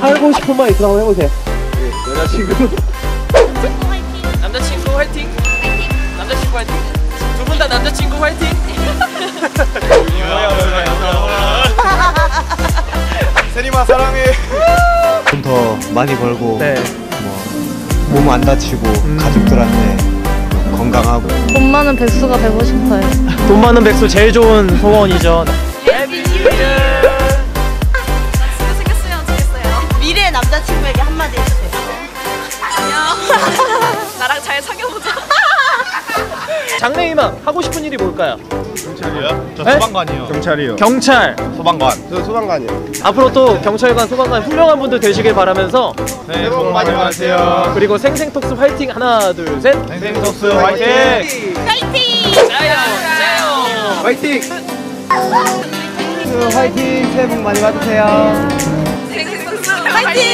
손만 있어 한번 해보세요. 여자친구. 남자친구 화이팅! 남자친구 화이팅! 두 분 다 남자친구 화이팅! 세리마 사랑해. 좀 더 많이 벌고 네. 몸안 다치고 가족들한테 건강하고 돈 많은 백수가 되고 싶어요. 돈 많은 백수 제일 좋은 소원이죠. 남자친구에게 한마디 해주세요. 안녕. 나랑 잘 사귀어보자. 장래희망 하고 싶은 일이 뭘까요? 경찰이요? 저 네? 소방관이요. 경찰이요. 경찰. 소방관. 저 소방관이요. 앞으로 또 경찰관, 소방관 훌륭한 분들 되시길 바라면서 새해 복 많이 받으세요. 그리고 생생톡스 화이팅 하나 둘 셋. 생생토스 화이팅. 짜요! 짜요! 화이팅! 화이팅! 새해 복 많이 받으세요 화이팅!